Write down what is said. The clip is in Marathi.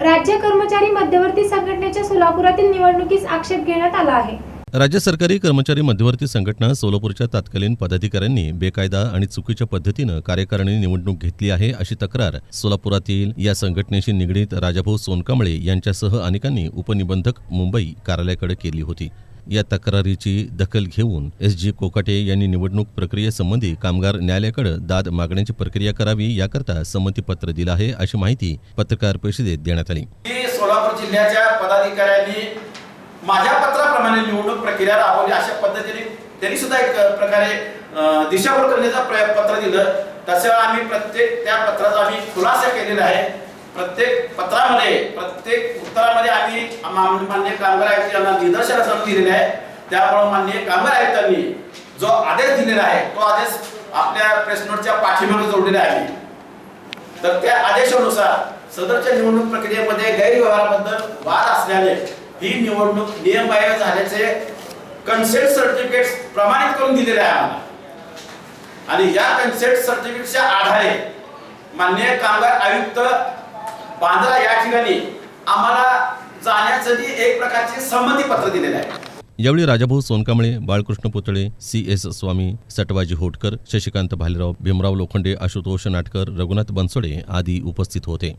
राज्य कर्मचारी मध्यवर्ती संघटनेच्या सोलापुरातील निवडणुकीस आक्षेप घेण्यात आला आहे. राज्य सरकारी कर्मचारी मध्यवर्ती संघटना सोलापूरच्या तत्कालीन पदाधिकाऱ्यांनी बेकायदा आणि चुकीच्या पद्धतीनं कार्यकारिणी निवडणूक घेतली आहे अशी तक्रार सोलापुरातील या संघटनेशी निगडीत राजाभाऊ सोनकांबळे यांच्यासह अनेकांनी उपनिबंधक मुंबई कार्यालयाकडे केली होती. या तक्रारीची दखल घेऊन एस जी कोकाटे यांनी निवडणूक प्रक्रियेसंबंधी कामगार न्यायालयाकडे दाद मागण्याची प्रक्रिया करावी याकरता संमतीपत्र दिलं आहे अशी माहिती पत्रकार परिषदेत देण्यात आली. सोलापूर जिल्ह्याच्या पदाधिकाऱ्यांनी माझ्या पत्राप्रमाणे निवडणूक प्रक्रिया राबवली अशा पद्धतीने त्यांनी सुद्धा एक प्रकारे दिशाभूल करण्याचा पत्र दिलं. तसं आम्ही प्रत्येक त्या पत्राचा आम्ही खुलासा केलेला आहे. प्रत्येक पत्रामध्ये प्रत्येक उत्तरामध्ये आम्ही माननीय कामगार आयुक्त यांना निदर्शनास दिलेले आहे त्यामुळे माननीय कामगार आयुक्तांनी जो आदेश दिलेला आहे तो आदेश आपल्या प्रेस नोटच्या पाठीमागे जोडलेला आहे. तर त्या आदेशानुसार सदरच्या निवडणूक प्रक्रियेमध्ये गैरव्यवहाराबद्दल वाद असल्याने ही निवडणूक नियमबाह्य झाल्याचे कन्सेंट सर्टिफिकेट प्रमाणित करून दिलेले आहे आम्हाला. आणि या कन्सेंट सर्टिफिकेटच्या आधारे माननीय कामगार आयुक्त बांद्रा या ठिकाणी आम्हाला जाण्यासाठी एक प्रकारचे संमती पत्र दिलेलं आहे. यावेळी राजाभाऊ सोनकांबळे बाळकृष्ण पुतळे सी एस स्वामी सटवाजी होटकर शशिकांत भालेराव भीमराव लोखंडे आशुतोष नाटकर रघुनाथ बनसोडे आदी उपस्थित होते.